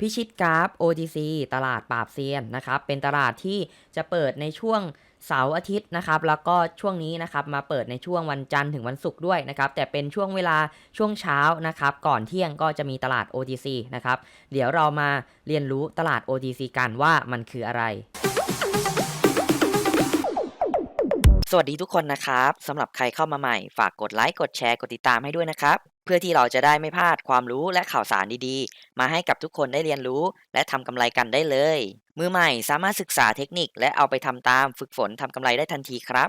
พิชิตกราฟ OTC ตลาดปราบเซียนนะครับ เป็นตลาดที่จะเปิดในช่วงเสาร์อาทิตย์นะครับ แล้วก็ช่วงนี้นะครับมาเปิดในช่วงวันจันทร์ถึงวันศุกร์ด้วยนะครับ แต่เป็นช่วงเวลาช่วงเช้านะครับ ก่อนเที่ยงก็จะมีตลาด OTC นะครับ เดี๋ยวเรามาเรียนรู้ตลาด OTC กันว่ามันคืออะไร สวัสดีทุกคนนะครับสำหรับใครเข้ามาใหม่ ฝากกดไลค์กดแชร์กดติดตามให้ด้วยนะครับ เพื่อที่เราจะได้ไม่พลาดความรู้และข่าวสารดีๆ มาให้กับทุกคนได้เรียนรู้ และทำกำไรกันได้เลย มือใหม่สามารถศึกษาเทคนิคและเอาไปทำตามฝึกฝนทำกำไรได้ทันทีครับ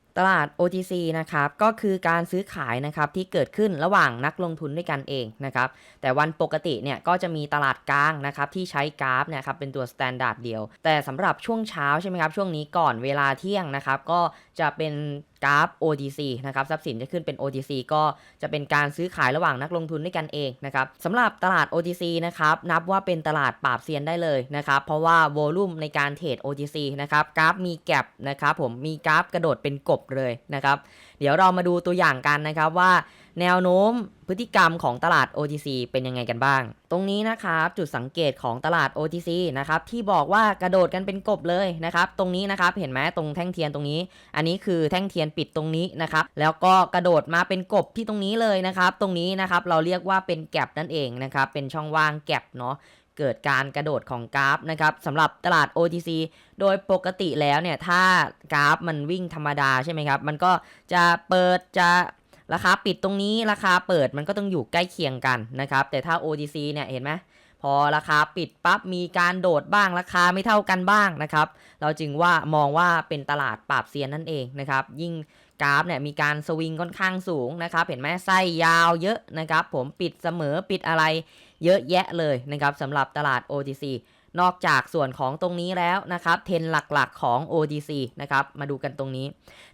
ตลาด OTC นะครับ ก็คือการซื้อขายนะครับที่เกิดขึ้นระหว่างนักลงทุนด้วยกันเองนะครับ แต่วันปกติเนี่ยก็จะมีตลาดกลางนะครับที่ใช้กราฟเนี่ยครับเป็นตัวสแตนดาร์ดเดียว แต่สำหรับช่วงเช้าใช่ไหมครับ ช่วงนี้ก่อนเวลาเที่ยงนะครับ ก็ จะเป็นกราฟ OTC นะครับทรัพย์สินจะขึ้นเป็น OTC ก็จะเป็นการซื้อขายระหว่างนักลงทุนด้วยกันเองนะครับสำหรับตลาด OTC นะครับนับว่าเป็นตลาดปราบเซียนได้เลยนะครับเพราะว่าโวลุ่มในการเทรด OTC นะครับกราฟมีแกลบนะครับผมมีกราฟกระโดดเป็นกบเลยนะครับเดี๋ยวเรามาดูตัวอย่างกันนะครับว่าแนวโน้มพฤติกรรมของตลาด OTC เป็นยังไงกันบ้าง ตรงนี้นะครับจุดสังเกตของตลาด OTC นะครับที่บอกว่ากระโดดกันเป็นกบเลยนะครับตรงนี้นะครับเห็นไหมตรงแท่งเทียนตรงนี้ อันนี้คือแท่งเทียนปิดตรงนี้นะครับแล้วก็กระโดดมาเป็นกบที่ตรงนี้เลยนะครับตรงนี้นะครับเราเรียกว่าเป็นแกลบนั่นเองนะครับเป็นช่องว่างแกลบเนาะเกิดการกระโดดของกราฟนะครับสำหรับตลาด OTC โดยปกติแล้วเนี่ยถ้ากราฟมันวิ่งธรรมดาใช่ไหมครับ มันก็จะเปิดจะ ราคาปิดตรงนี้ราคาเปิดมันก็ต้องอยู่ใกล้เคียงกันนะครับ แต่ถ้า OTC เนี่ยเห็นไหมพอราคาปิดปั๊บมีการโดดบ้างราคาไม่เท่ากันบ้างนะครับ เราจึงว่ามองว่าเป็นตลาดปราบเซียนนั่นเองนะครับ ยิ่งกราฟเนี่ยมีการสวิงค่อนข้างสูงนะครับ เห็นไหมไส้ยาวเยอะนะครับ ผมปิดเสมอปิดอะไรเยอะแยะเลยนะครับสำหรับตลาด OTC นอกจากส่วนของตรงนี้แล้วนะครับเทรนหลักๆของ OTC นะครับมาดูกันตรงนี้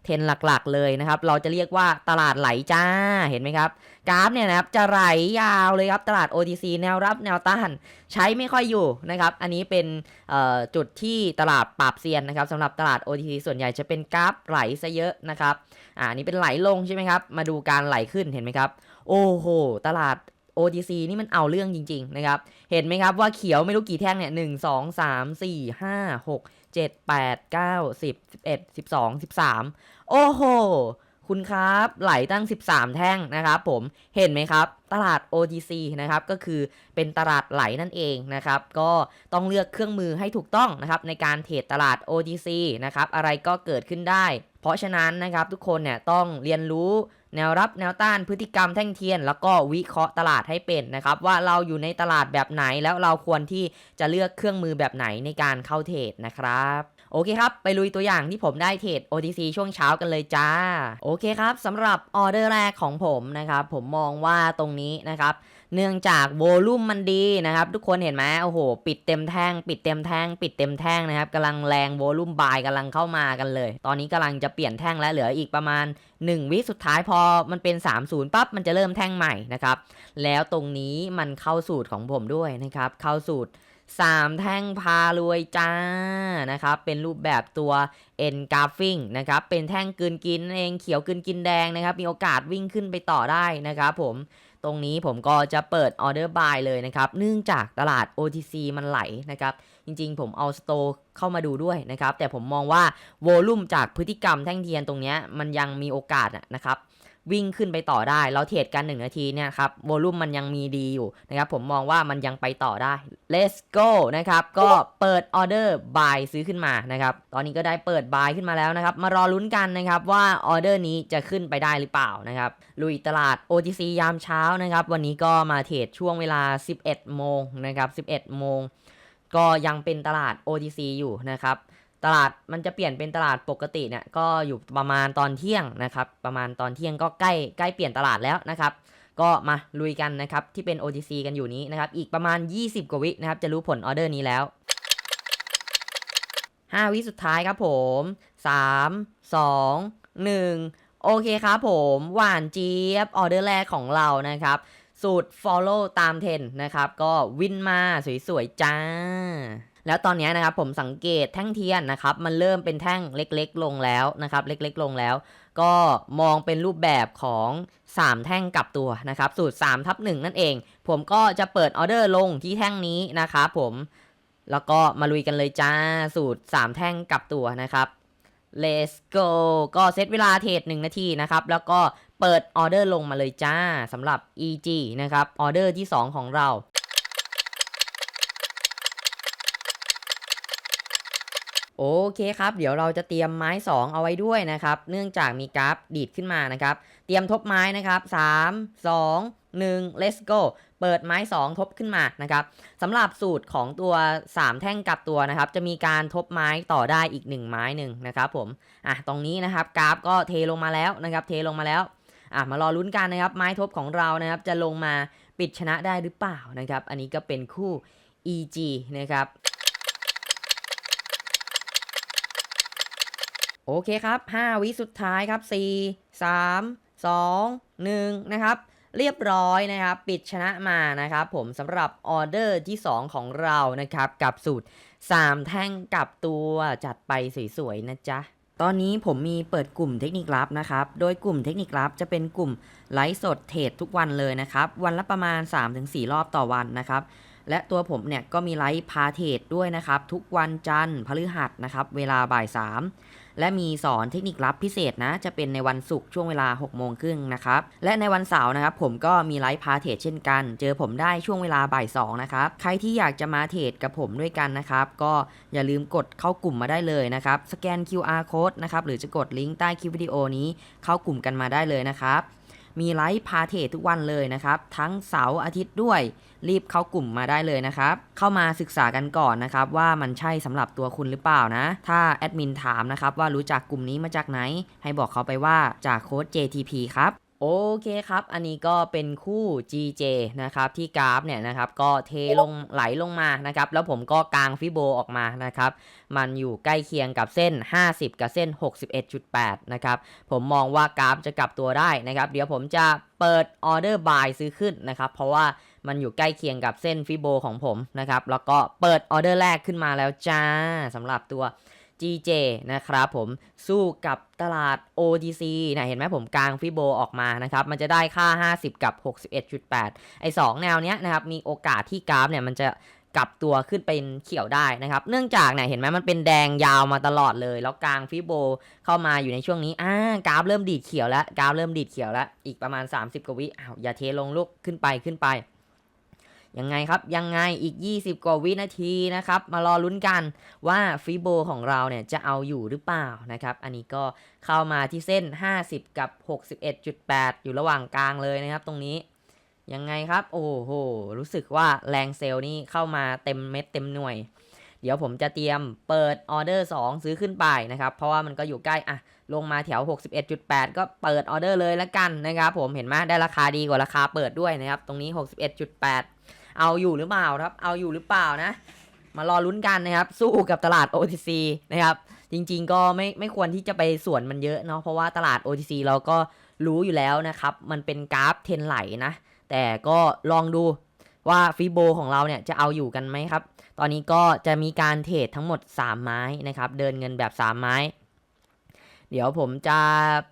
เทรนหลักๆเลยนะครับ เราจะเรียกว่าตลาดไหลจ้าเห็นไหมครับ กราฟเนี่ยนะครับจะไหลยาวเลยครับตลาด OTC แนวรับแนวต้านใช้ไม่ค่อยอยู่นะครับ อันนี้เป็นจุดที่ตลาดปราบเซียนนะครับสำหรับตลาด OTC ส่วนใหญ่จะเป็นกราฟไหลซะเยอะนะครับอ่านี่เป็นไหลลงใช่ไหมครับ มาดูการไหลขึ้นเห็นไหมครับ โอ้โห ตลาด OTC นี่มันเอาเรื่องจริง ๆ นะครับ เห็นไหมครับว่าเขียวไม่รู้กี่แท่งเนี่ยหนึ่งสองสามสี่ห้าหกเจ็ดแปดเก้าสิบสิบเอ็ดสิบสองสิบสามโอ้โห คุณครับไหลตั้ง 13 แท่งนะครับผมเห็นไหมครับ ตลาด OTC นะครับก็คือเป็นตลาดไหลนั่นเองนะครับ ก็ต้องเลือกเครื่องมือให้ถูกต้องนะครับ ในการเทรดตลาด OTC นะครับ อะไรก็เกิดขึ้นได้ เพราะฉะนั้นนะครับทุกคนเนี่ยต้องเรียนรู้ แนวรับแนวต้านพฤติกรรมแท่งเทียน แล้วก็วิเคราะห์ตลาดให้เป็นนะครับว่าเราอยู่ในตลาดแบบไหนแล้วเราควรที่จะเลือกเครื่องมือแบบไหนในการเข้าเทรดนะครับ โอเคครับ ไปลุยตัวอย่างที่ผมได้เทรด OTC ช่วงเช้ากันเลยจ้า โอเคครับสำหรับออเดอร์แรกของผมนะครับ ผมมองว่าตรงนี้นะครับ เนื่องจากโวลุ่มมันดีนะครับ ทุกคนเห็นไหมโอ้โห ปิดเต็มแท่ง ปิดเต็มแท่ง ปิดเต็มแท่งนะครับกำลังแรงโวลุ่มบายกำลังเข้ามากันเลย ตอนนี้กำลังจะเปลี่ยนแท่งแล้วเหลืออีกประมาณ 1 วิสุดท้ายพอมันเป็น 3-0 ปั๊บมันจะเริ่มแท่งใหม่นะครับ แล้วตรงนี้มันเข้าสูตรของผมด้วยนะครับ เข้าสูตร 3แท่งพารวยจ้านะครับ เป็นรูปแบบตัว N g r a p h i n g นะครับ เป็นแท่งกืนกินเองเขียวกืนกินแดงนะครับ มีโอกาสวิ่งขึ้นไปต่อได้นะครับผมตรงนี้ผมก็จะเปิดออเดอร์บายเลยนะครับ เนื่องจากตลาด OTC มันไหลนะครับ จริงๆ ผมเอาสโตเข้ามาดูด้วยนะครับ แต่ผมมองว่าโวลุ่มจากพฤติกรรมแท่งเทียนตรงนี้มันยังมีโอกาสนะครับ วิ่งขึ้นไปต่อได้ เราเทรดกัน 1 นาทีเนี่ยครับโวลุ่มมันยังมีดีอยู่นะครับผมมองว่ามันยังไปต่อได้ let's go นะครับก็เปิดออเดอร์ buy ซื้อขึ้นมานะครับตอนนี้ก็ได้เปิด buy ขึ้นมาแล้วนะครับมารอลุ้นกันนะครับว่าออเดอร์นี้จะขึ้นไปได้หรือเปล่านะครับลุยตลาด OTC ยามเช้านะครับวันนี้ก็มาเทรดช่วงเวลา 11 โมงนะครับ 11 โมงก็ยังเป็นตลาด OTC อยู่นะครับ ตลาดมันจะเปลี่ยนเป็นตลาดปกติเนี่ยก็อยู่ประมาณตอนเที่ยงนะครับประมาณตอนเที่ยงก็ใกล้ใกล้เปลี่ยนตลาดแล้วนะครับก็มาลุยกันนะครับที่เป็น OTC กันอยู่นี้นะครับอีกประมาณ 20 กว่าวินะครับจะรู้ผลออเดอร์นี้แล้ว 5 วิสุดท้ายครับผม 3 2 1 โอเคครับผมหวานเจี๊ยบออเดอร์แรกของเรานะครับสูตร follow ตามเทรนนะครับก็วินมาสวยๆ จ้า แล้วตอนนี้นะครับผมสังเกตแท่งเทียนนะครับมันเริ่มเป็นแท่งเล็กๆ ลงแล้วนะครับเล็กๆ ลงแล้ว ก็มองเป็นรูปแบบของ 3 แท่งกลับตัวนะครับสูตร3ทับ1นั่นเอง ผมก็จะเปิดออเดอร์ลงที่แท่งนี้นะครับผมแล้วก็มาลุยกันเลยจ้าสูตร 3 แท่งกลับตัวนะครับ let's go ก็เซตเวลาเทรด1นาทีนะครับ แล้วก็เปิดออเดอร์ลงมาเลยจ้าสำหรับ EG นะครับออเดอร์ที่ 2 ของเรา โอเคครับ เดี๋ยวเราจะเตรียมไม้ 2 เอาไว้ด้วยนะครับ เนื่องจากมีกราฟดีดขึ้นมานะครับ เตรียมทบไม้นะครับ 3 2 1 let's go เปิดไม้ 2 ทบขึ้นมานะครับสำหรับสูตรของตัว 3 แท่งกับตัวนะครับ จะมีการทบไม้ต่อได้อีก 1 ไม้หนึ่งนะครับผมอะตรงนี้นะครับกราฟก็เทลงมาแล้วนะครับ เทลงมาแล้วอะมารอลุ้นกันนะครับ ไม้ทบของเรานะครับ จะลงมาปิดชนะได้หรือเปล่านะครับ อันนี้ก็เป็นคู่ EG นะครับ โอเคครับ 5 วิสุดท้ายครับ 4 3 2 1 นะครับ เรียบร้อยนะครับ ปิดชนะมานะครับ ผมสำหรับออเดอร์ที่ 2 ของเรานะครับ กับสูตร 3 แท่งกับตัวจัดไปสวยๆนะจ๊ะตอนนี้ผมมีเปิดกลุ่มเทคนิคลับนะครับ โดยกลุ่มเทคนิคลับจะเป็นกลุ่มไลฟ์สดเทรดทุกวันเลยนะครับ วันละประมาณ 3-4 รอบต่อวันนะครับ และตัวผมเนี่ยก็มีไลฟ์พาเทรดด้วยนะครับ ทุกวันจันทร์พฤหัสนะครับ เวลาบ่าย3 และมีสอนเทคนิคลับพิเศษนะ จะเป็นในวันศุกร์ช่วงเวลา 6 โมงครึ่งนะครับ และในวันเสาร์นะครับ ผมก็มีไลฟ์พาเทรดเช่นกัน เจอผมได้ช่วงเวลาบ่าย2นะครับ ใครที่อยากจะมาเทรดกับผมด้วยกันนะครับ ก็อย่าลืมกดเข้ากลุ่มมาได้เลยนะครับ สแกน QR code นะครับ หรือจะกดลิงก์ใต้คลิปวิดีโอนี้เข้ากลุ่มกันมาได้เลยนะครับ มีไลฟ์พาเทรดทุกวันเลยนะครับ ทั้งเสาร์อาทิตย์ด้วย รีบเข้ากลุ่มมาได้เลยนะครับ เข้ามาศึกษากันก่อนนะครับ ว่ามันใช่สำหรับตัวคุณหรือเปล่านะ ถ้าแอดมินถามนะครับว่ารู้จักกลุ่มนี้มาจากไหน ให้บอกเขาไปว่าจากโค้ด JTP ครับ โอเคครับ อันนี้ก็เป็นคู่ GJ นะครับที่กราฟเนี่ยนะครับก็เทลงไหลลงมานะครับแล้วผมก็กางฟิโบออกมานะครับมันอยู่ใกล้เคียงกับเส้น 50 กับเส้น 61.8 นะครับผมมองว่ากราฟจะกลับตัวได้นะครับเดี๋ยวผมจะเปิดออเดอร์บายซื้อขึ้นนะครับเพราะว่ามันอยู่ใกล้เคียงกับเส้นฟิโบของผมนะครับแล้วก็เปิดออเดอร์แรกขึ้นมาแล้วจ้าสำหรับตัว GJ นะครับผมสู้กับตลาด OTC นะเห็นไหมผมกลางฟิโบออกมานะครับ มันจะได้ค่า 50 กับ 61.8 ไอ้2แนวเนี้ยนะครับ มีโอกาสที่กราฟเนี่ยมันจะกลับตัวขึ้นเป็นเขียวได้นะครับ เนื่องจากเนี่ยเห็นไหมมันเป็นแดงยาวมาตลอดเลย แล้วกลางฟิโบเข้ามาอยู่ในช่วงนี้อ่ากราฟเริ่มดีดเขียวแล้วกราฟเริ่มดีดเขียวแล้วอีกประมาณ 30กว่าวิอ้าวอย่าเทลงลูกขึ้นไปขึ้นไป ยังไงครับ ยังไงอีก 20 กว่าวินาทีนะครับ มารอลุ้นกันว่าฟิโบของเราเนี่ยจะเอาอยู่หรือเปล่านะครับ อันนี้ก็เข้ามาที่เส้น 50 กับ 61.8 อยู่ระหว่างกลางเลยนะครับ ตรงนี้ ยังไงครับ โอ้โห รู้สึกว่าแรงเซลล์นี่เข้ามาเต็มเม็ดเต็มหน่วย เดี๋ยวผมจะเตรียมเปิดออเดอร์ 2 ซื้อขึ้นไปนะครับ เพราะว่ามันก็อยู่ใกล้ อะ ลงมาแถว 61.8 ก็เปิดออเดอร์เลยละกันนะครับ ผมเห็นไหมได้ราคาดีกว่าราคาเปิดด้วยนะครับ ตรงนี้ 61.8 เอาอยู่หรือเปล่าครับ เอาอยู่หรือเปล่านะ มารอลุ้นกันนะครับ สู้กับตลาด OTC นะครับ จริงๆ ก็ไม่ไม่ควรที่จะไปส่วนมันเยอะเนาะ เพราะว่าตลาด OTC เราก็รู้อยู่แล้วนะครับ มันเป็นกราฟเทรนไหลนะ แต่ก็ลองดูว่าฟิโบของเราเนี่ยจะเอาอยู่กันไหมครับ ตอนนี้ก็จะมีการเทรดทั้งหมด 3 ไม้นะครับ เดินเงินแบบ 3 ไม้ เดี๋ยวผมจะ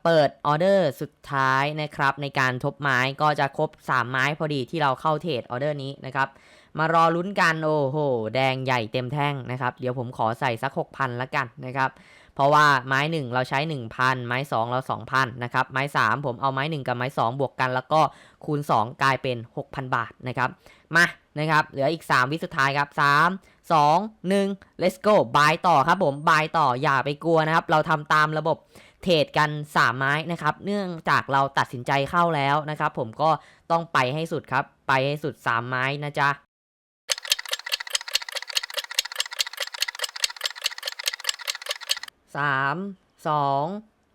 เปิดออเดอร์สุดท้ายนะครับ ในการทบไม้ก็จะครบ 3 ไม้พอดีที่เราเข้าเทรดออเดอร์นี้นะครับ มารอลุ้นกันโอ้โห แดงใหญ่เต็มแท่งนะครับ เดี๋ยวผมขอใส่สัก 6,000ละกันนะครับ เพราะว่าไม้ 1 เราใช้ 1,000 ไม้ 2 เรา 2,000 นะครับ ไม้ 3 ผมเอาไม้ 1 กับไม้ 2 บวกกัน แล้วก็คูณ 2 กลายเป็น 6,000 บาทนะครับ มา นะครับ เหลืออีก 3 วิสุดท้ายครับ 3 2 1 let's go บายต่อครับผมบายต่ออย่าไปกลัวนะครับ เราทำตามระบบเทรดกัน 3 ไม้นะครับ เนื่องจากเราตัดสินใจเข้าแล้วนะครับ ผมก็ต้องไปให้สุดครับ ไปให้สุด 3 ไม้นะจ๊ะสามสอง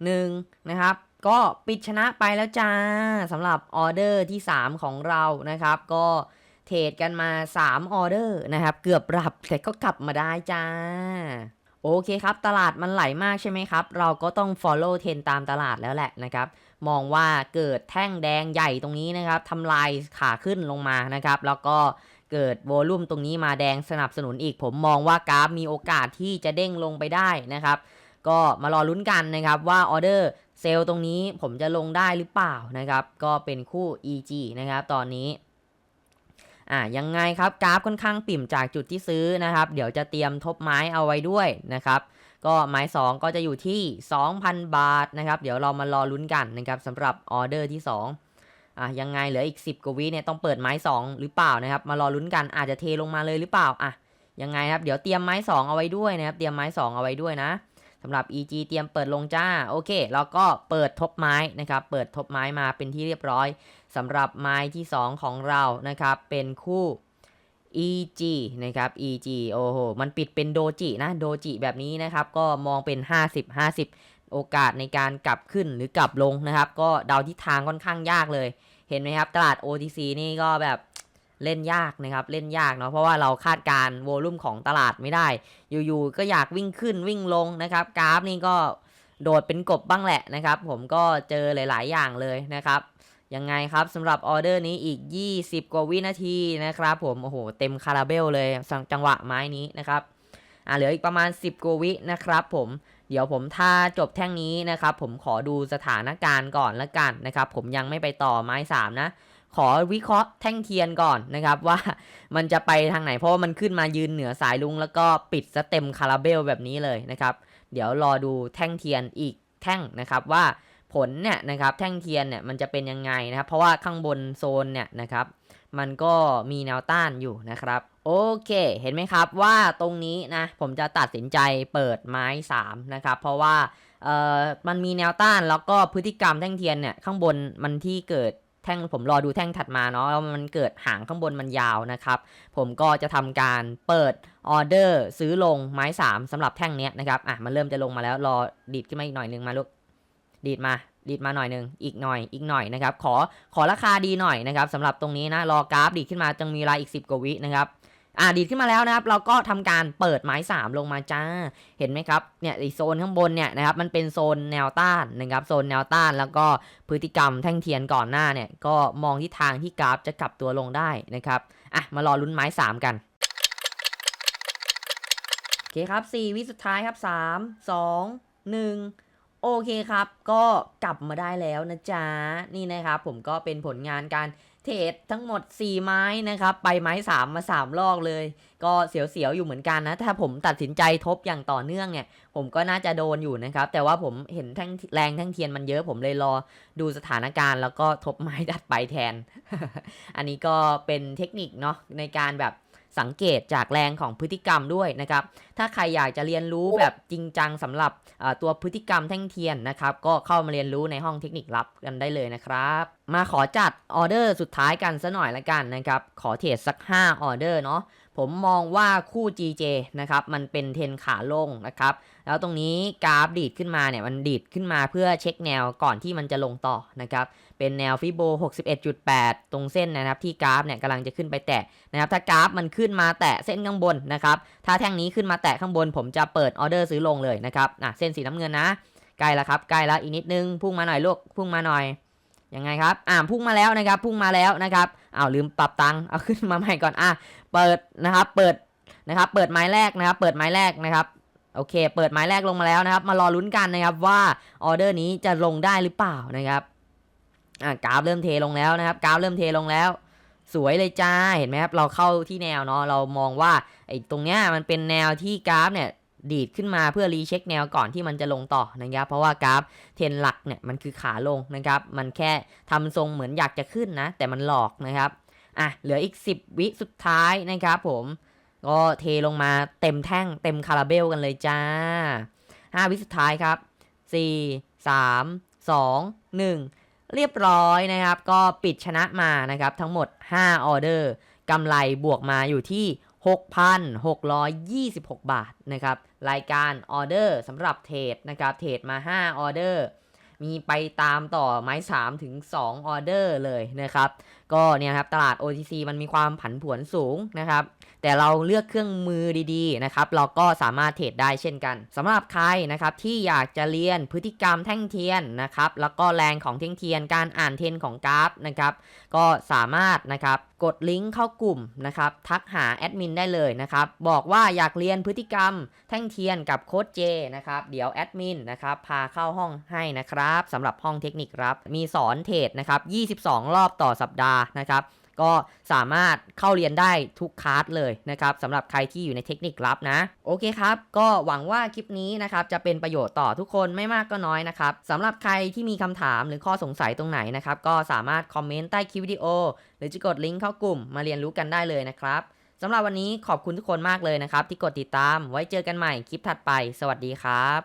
หนึ่งนะครับก็ปิดชนะไปแล้วจ้าสำหรับออเดอร์ที่ 3 ของเรานะครับ ก็ เทรดกันมา 3 ออเดอร์นะครับ เกือบรับแต่ก็กลับมาได้จ้า โอเคครับ ตลาดมันไหลมากใช่ไหมครับ เราก็ต้อง follow เทรนตามตลาดแล้วแหละนะครับ มองว่าเกิดแท่งแดงใหญ่ตรงนี้นะครับทำลายขาขึ้นลงมานะครับ แล้วก็เกิดโวลุ่มตรงนี้มาแดงสนับสนุนอีก ผมมองว่ากราฟมีโอกาสที่จะเด้งลงไปได้นะครับ ก็มารอลุ้นกันนะครับว่าออเดอร์เซลล์ตรงนี้ผมจะลงได้หรือเปล่านะครับ ก็เป็นคู่ EG นะครับ ตอนนี้ อะยังไงครับกราฟค่อนข้างปิ่มจากจุดที่ซื้อนะครับ เดี๋ยวจะเตรียมทบไม้เอาไว้ด้วยนะครับก็ไม้ 2 ก็จะอยู่ที่ 2,000 บาทนะครับ เดี๋ยวเรามารอลุ้นกันนะครับสำหรับออเดอร์ที่ 2อะยังไงเหลืออีก 10กว่าวิเนี่ยต้องเปิดไม้ 2 หรือเปล่านะครับ มารอลุ้นกันอาจจะเทลงมาเลยหรือเปล่าอะยังไงครับเดี๋ยวเตรียมไม้ 2 เอาไว้ด้วยนะครับ เตรียมไม้ 2 เอาไว้ด้วยนะสำหรับ EG เตรียมเปิดลงจ้าโอเคแล้วก็เปิดทบไม้นะครับ เปิดทบไม้มาเป็นที่เรียบร้อย สำหรับไม้ที่ 2 ของเรานะครับ เป็นคู่ EG นะครับ EG โอ้โห มันปิดเป็นโดจินะ โดจิแบบนี้นะครับ ก็มองเป็น 50 50 โอกาสในการกลับขึ้นหรือกลับลงนะครับ ก็เดาทิศทางค่อนข้างยากเลย เห็นไหมครับ ตลาด OTC นี่ก็แบบเล่นยากนะครับ เล่นยากเนาะ เพราะว่าเราคาดการโวลุ่มของตลาดไม่ได้ อยู่ๆ ก็อยากวิ่งขึ้นวิ่งลงนะครับ กราฟนี่ก็โดดเป็นกบบ้างแหละนะครับ ผมก็เจอหลาย ๆ อย่างเลยนะครับ ยังไงครับสำหรับออเดอร์นี้อีก 20 กว่าวินาทีนะครับผม โอ้โห เต็มคาราเบลเลยสจังหวะไม้นี้นะครับอ่าเหลืออีกประมาณ 10 กว่าวินะครับผมเดี๋ยวผมถ้าจบแท่งนี้นะครับ ผมขอดูสถานการณ์ก่อนละกันนะครับ ผมยังไม่ไปต่อไม้ 3 นะ ขอวิเคราะห์แท่งเทียนก่อนนะครับ ว่ามันจะไปทางไหนเพราะว่ามันขึ้นมายืนเหนือสายลุง แล้วก็ปิดซะเต็มคาราเบลแบบนี้เลยนะครับ เดี๋ยวรอดูแท่งเทียนอีกแท่งนะครับว่า ผลเนี่ยนะครับแท่งเทียนเนี่ยมันจะเป็นยังไงนะครับ เพราะว่าข้างบนโซนเนี่ยนะครับ มันก็มีแนวต้านอยู่นะครับโอเคเห็นไหมครับว่าตรงนี้นะผมจะตัดสินใจเปิดไม้3นะครับเพราะว่าเอ่อมันมีแนวต้านแล้วก็พฤติกรรมแท่งเทียนเนี่ยข้างบนมันที่เกิดแท่งผมรอดูแท่งถัดมาเนาะแล้วมันเกิดหางข้างบนมันยาวนะครับ ผมก็จะทำการเปิดออเดอร์ซื้อลงไม้ 3สำหรับแท่งเนี้ยนะครับอะมันเริ่มจะลงมาแล้วรอดีดขึ้นมาอีกหน่อยนึงมาลูก ดีดมาดีดมาหน่อยหนึ่งอีกหน่อยอีกหน่อยนะครับ ขอขอราคาดีหน่อยนะครับสำหรับตรงนี้นะรอกราฟดีดขึ้นมาจึงมีเวลาอีก 10 กว่าวินะครับอ่าดีดขึ้นมาแล้วนะครับ เราก็ทำการเปิดไม้ 3 ลงมาจ้า เห็นไหมครับ เนี่ยไอโซนข้างบนเนี่ยนะครับ มันเป็นโซนแนวต้านนะครับ โซนแนวต้านแล้วก็พฤติกรรมแท่งเทียนก่อนหน้าเนี่ย ก็มองที่ทางที่กราฟจะกลับตัวลงได้นะครับ อะ มารอลุ้นไม้ 3 กัน โอเคครับ 4 วิสุดท้ายครับ 3 2 1 โอเคครับ ก็กลับมาได้แล้วนะจ๊ะ นี่นะครับผมก็เป็นผลงานการเทรดทั้งหมด 4 ไม้นะครับ ไปไม้ 3 มา3ลอกเลย ก็เสียวๆอยู่เหมือนกันนะ ถ้าผมตัดสินใจทบอย่างต่อเนื่องเนี่ย ผมก็น่าจะโดนอยู่นะครับ แต่ว่าผมเห็นแท่งแรงแท่งเทียนมันเยอะ ผมเลยรอดูสถานการณ์แล้วก็ทบไม้ดัดไปแทน อันนี้ก็เป็นเทคนิคเนาะในการแบบ สังเกตจากแรงของพฤติกรรมด้วยนะครับ ถ้าใครอยากจะเรียนรู้แบบจริงจังสำหรับตัวพฤติกรรมแท่งเทียนนะครับ ก็เข้ามาเรียนรู้ในห้องเทคนิคลับกันได้เลยนะครับ มาขอจัดออเดอร์สุดท้ายกันซะหน่อยละกันนะครับ ขอเทรดสัก 5 ออเดอร์เนาะ ผมมองว่าคู่ GJ นะครับมันเป็นเทนขาลงนะครับแล้วตรงนี้กราฟดีดขึ้นมาเนี่ยมันดีดขึ้นมาเพื่อเช็คแนวก่อนที่มันจะลงต่อนะครับเป็นแนวฟิโบ 61.8 ตรงเส้นนะครับที่กราฟเนี่ยกำลังจะขึ้นไปแตะนะครับถ้ากราฟมันขึ้นมาแตะเส้นข้างบนนะครับถ้าแท่งนี้ขึ้นมาแตะข้างบน ผมจะเปิดออเดอร์ซื้อลงเลยนะครับอะเส้นสีน้ำเงินนะใกล้แล้วครับใกล้แล้วอีกนิดนึงพุ่งมาหน่อยลูกพุ่งมาหน่อยยังไงครับอ่าพุ่งมาแล้วนะครับพุ่งมาแล้วนะครับ อ้าวลืมปรับตังค์เอาขึ้นมาใหม่ก่อนอะเปิดนะครับเปิดนะครับ เปิดไม้แรกนะครับ เปิดไม้แรกนะครับโอเค เปิดไม้แรกลงมาแล้วนะครับ มารอลุ้นกันนะครับว่าออเดอร์นี้จะลงได้หรือเปล่านะครับอ่ากราฟเริ่มเทลงแล้วนะครับ กราฟเริ่มเทลงแล้ว สวยเลยจ้าเห็นไหมครับเราเข้าที่แนวเนาะเรามองว่าไอ้ตรงเนี้ยมันเป็นแนวที่กราฟเนี่ย ดีดขึ้นมาเพื่อรีเช็คแนวก่อนที่มันจะลงต่อนะครับ เพราะว่ากราฟเทนหลักเนี่ยมันคือขาลงนะครับ มันแค่ทำทรงเหมือนอยากจะขึ้นนะ แต่มันหลอกนะครับอะเหลืออีก 10 วิสุดท้ายนะครับผมก็เทลงมาเต็มแท่งเต็มคาราเบลกันเลยจ้า 5 วิสุดท้ายครับ 4 3 2 1 เรียบร้อยนะครับ ก็ปิดชนะมานะครับ ทั้งหมด 5 ออเดอร์กำไรบวกมาอยู่ที่ 6,626 บาทนะครับ รายการออเดอร์สำหรับเทรดนะครับ เทรดมา 5 ออเดอร์ มีไปตามต่อไม้ 3 ถึง 2 ออเดอร์เลยนะครับ ก็เนี่ยครับตลาด OTC มันมีความผันผวนสูงนะครับ แต่เราเลือกเครื่องมือดีๆนะครับ เราก็สามารถเทรดได้เช่นกันสำหรับใครนะครับที่อยากจะเรียนพฤติกรรมแท่งเทียนนะครับ แล้วก็แรงของแท่งเทียน การอ่านเทนของกราฟนะครับ ก็สามารถนะครับกดลิงก์เข้ากลุ่มนะครับทักหาแอดมินได้เลยนะครับ บอกว่าอยากเรียนพฤติกรรมแท่งเทียนกับโค้ดเจนะครับ เดี๋ยวแอดมินนะครับพาเข้าห้องให้นะครับสำหรับห้องเทคนิคครับ มีสอนเทรดนะครับ 22 รอบต่อสัปดาห์นะครับก็สามารถเข้าเรียนได้ทุกคลาสเลยนะครับสำหรับใครที่อยู่ในเทคนิคลับนะ โอเคครับ ก็หวังว่าคลิปนี้นะครับจะเป็นประโยชน์ต่อทุกคนไม่มากก็น้อยนะครับสำหรับใครที่มีคำถามหรือข้อสงสัยตรงไหนนะครับ ก็สามารถคอมเมนต์ใต้คลิปวิดีโอ หรือจะกดลิงก์เข้ากลุ่มมาเรียนรู้กันได้เลยนะครับสำหรับวันนี้ขอบคุณทุกคนมากเลยนะครับ ที่กดติดตามไว้เจอกันใหม่คลิปถัดไป สวัสดีครับ